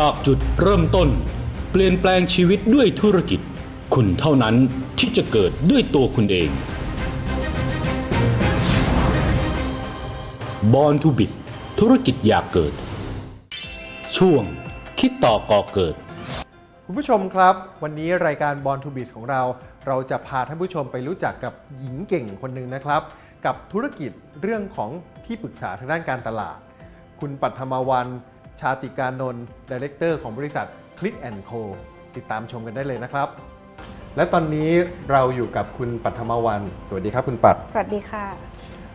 จากจุดเริ่มต้น เปลี่ยนแปลงชีวิตด้วยธุรกิจ คุณเท่านั้นที่จะเกิดด้วยตัวคุณเอง Born to b i z ธุรกิจอยากเกิด ช่วง คิดต่อก่อเกิด คุณผู้ชมครับ วันนี้รายการ Born to b i z ของเรา เราจะพาท่านผู้ชมไปรู้จักกับหญิงเก่งคนหนึ่งนะครับ กับธุรกิจเรื่องของที่ปรึกษาทางด้านการตลาด คุณปัทมวัน ชาติการนนท์ดีเลกเตอร์ของบริษัท Click Co ติดตามชมกันได้เลยนะครับ และตอนนี้เราอยู่กับคุณปัทมาวัน สวัสดีครับคุณปัด สวัสดีค่ะ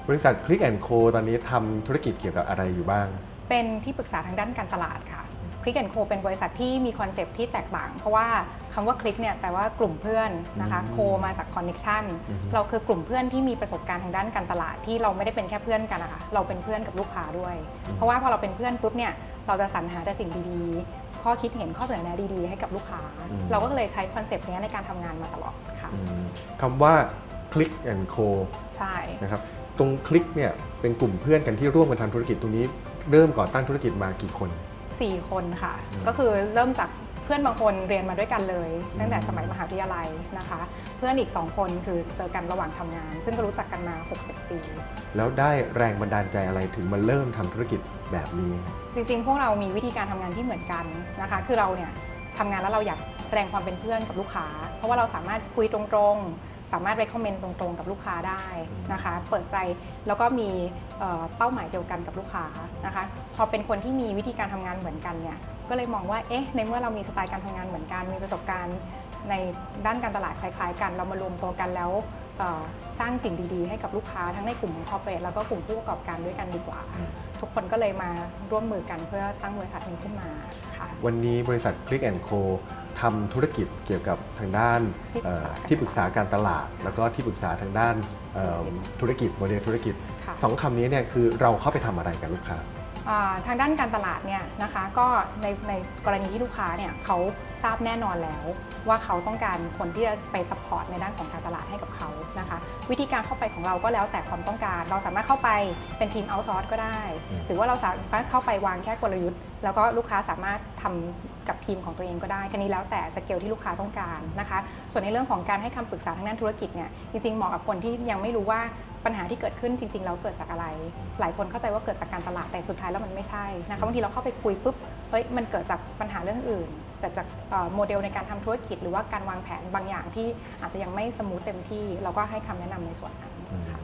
บริษัท Click Co ตอนนี้ทำธุรกิจเกี่ยวกับอะไรอยู่บ้าง เป็นที่ปรึกษาทางด้านการตลาดค่ะคลิกแอนโคเป็นบริษัทที่มีคอนเซปต์ที่แตกต่าง เพราะว่าคำว่าคลิกเนี่ยแปลว่ากลุ่มเพื่อนนะคะอืมโคมาจากคอนเน็ชันอือฮึเราคือกลุ่มเพื่อนที่มีประสบการณ์ทางด้านการตลาดที่เราไม่ได้เป็นแค่เพื่อนกันนะคะเราเป็นเพื่อนกับลูกค้าด้วย เพราะว่าพอเราเป็นเพื่อนปุ๊บเนี่ย เราจะสรรหาแต่สิ่งดีๆ ข้อคิดเห็นข้อเสนอแนะดีๆ ให้กับลูกค้า เราก็เลยใช้คอนเซปต์นี้ในการทำงานมาตลอดค่ะอืมคำว่า Click Co ใช่นะครับตรงคลิกเนี่ยเป็นกลุ่มเพื่อนกันที่ร่วมกันทำธุรกิจตรงนี้ เริ่มก่อตั้งธุรกิจมากี่คน 4 คนค่ะอืมก็คือเริ่มจากเพื่อนบางคนเรียนมาด้วยกันเลยตั้งแต่สมัยมหาวิทยาลัยนะคะ เพื่อนอีก 2 คนคือเจอกันระหว่างทำงาน ซึ่งก็รู้จักกันมา 60 ปี แล้วได้แรงบันดาลใจอะไรถึงมาเริ่มทำธุรกิจแบบนี้ จริงๆ พวกเรามีวิธีการทำงานที่เหมือนกันนะคะ คือเราเนี่ยทำงานแล้วเราอยากแสดงความเป็นเพื่อนกับลูกค้า เพราะว่าเราสามารถคุยตรงๆ สามารถ recommend ตรงๆ กับลูกค้าได้นะคะ เปิดใจแล้วก็มีเอ่อเป้าหมายเดียวกันกับลูกค้านะคะ พอเป็นคนที่มีวิธีการทำงานเหมือนกันเนี่ยก็เลยมองว่าเอ๊ะในเมื่อเรามีสไตล์การทำงานเหมือนกัน มีประสบการณ์ในด้านการตลาดคล้ายๆ กัน เรามารวมตัวกันแล้วเอ่อสร้างสิ่งดีๆ ให้กับลูกค้าทั้งในกลุ่มของ corporate แล้วก็กลุ่มผู้ประกอบการด้วยกันดีกว่า ทุกคนก็เลยมาร่วมมือกันเพื่อตั้งบริษัทนี้ขึ้นมาค่ะ วันนี้บริษัท Click Co ทำธุรกิจเกี่ยวกับทางด้านที่ปรึกษาเอ่อที่ปรึกษาการตลาด แล้วก็ที่ปรึกษาทางด้านเอ่อธุรกิจโมเดลธุรกิจค่ะ สองคำนี้เนี่ยคือเราเข้าไปทำอะไรกับลูกค้า อ่าทางด้านการตลาดเนี่ยนะคะก็ในในกรณีที่ลูกค้าเนี่ยเขาทราบแน่นอนแล้ว ว่าเขาต้องการคนที่จะไปซัพพอร์ตในด้านของการตลาดให้กับเขานะคะ วิธีการเข้าไปของเราก็แล้วแต่ความต้องการ เราสามารถเข้าไปเป็นทีมเอาซอร์สก็ได้อืมหรือว่าเราสามารถเข้าไปวางแค่กลยุทธ์ แล้วก็ลูกค้าสามารถทำกับทีมของตัวเองก็ได้ทีนี้แล้วแต่สเกลที่ลูกค้าต้องการนะคะ ส่วนในเรื่องของการให้คำปรึกษาทางด้านธุรกิจเนี่ยจริงๆเหมาะกับคนที่ยังไม่รู้ว่า ปัญหาที่เกิดขึ้นจริงๆ แล้วเกิดจากอะไร หลายคนเข้าใจว่าเกิดจากการตลาดแต่สุดท้ายแล้วมันไม่ใช่นะคะบางทีเราเข้าไปคุยปุ๊บเฮ้ยมันเกิดจากปัญหาเรื่องอื่นเกิดจากโมเดลในการทำธุรกิจ หรือว่าการวางแผนบางอย่างที่อาจจะยังไม่สมูทเต็มที่ เราก็ให้คำแนะนำในส่วนนั้นค่ะ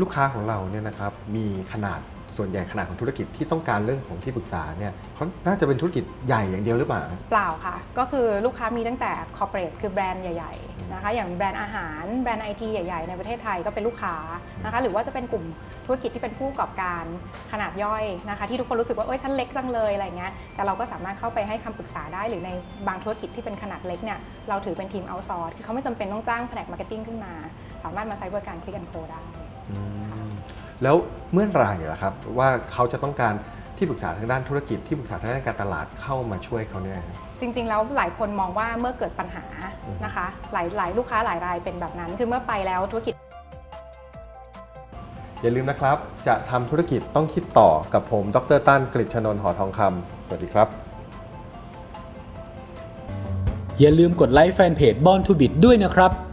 ลูกค้าของเราเนี่ยนะครับมีขนาด ส่วนใหญ่ขนาดของธุรกิจที่ต้องการเรื่องของที่ปรึกษาเนี่ยเขาน่าจะเป็นธุรกิจใหญ่อย่างเดียวหรือเปล่า เปล่าค่ะ ก็คือลูกค้ามีตั้งแต่คอร์เปอเรทคือแบรนด์ใหญ่ๆนะคะ อย่างแบรนด์อาหาร แบรนด์ไอทีใหญ่ๆ ในประเทศไทยก็เป็นลูกค้านะคะ หรือว่าจะเป็นกลุ่มธุรกิจที่เป็นผู้ประกอบการขนาดย่อยนะคะ ที่ทุกคนรู้สึกว่า เอ้ยฉันเล็กจังเลยอะไรเงี้ย แต่เราก็สามารถเข้าไปให้คำปรึกษาได้ หรือในบางธุรกิจที่เป็นขนาดเล็กเนี่ย เราถือเป็นทีมเอาซอร์คือเขาไม่จำเป็นต้องจ้างแผนกมาร์เก็ตติ้งขึ้นมา สามารถมาใช้บริการคลิกแอนโคได้ แล้วเมื่อไหร่ล่ะครับว่าเขาจะต้องการที่ปรึกษาทางด้านธุรกิจที่ปรึกษาทางด้านการตลาดเข้ามาช่วยเขาเนี่ย จริง ๆ แล้วหลายคนมองว่าเมื่อเกิดปัญหานะคะ หลายหลายลูกค้าหลายรายเป็นแบบนั้น คือเมื่อไปแล้วธุรกิจ อย่าลืมนะครับ จะทำธุรกิจต้องคิดต่อกับผม ดรตั้นกฤษชนนท์หอทองคำสวัสดีครับ อย่าลืมกดไลค์แฟนเพจ Born to b i z ด้วยนะครับ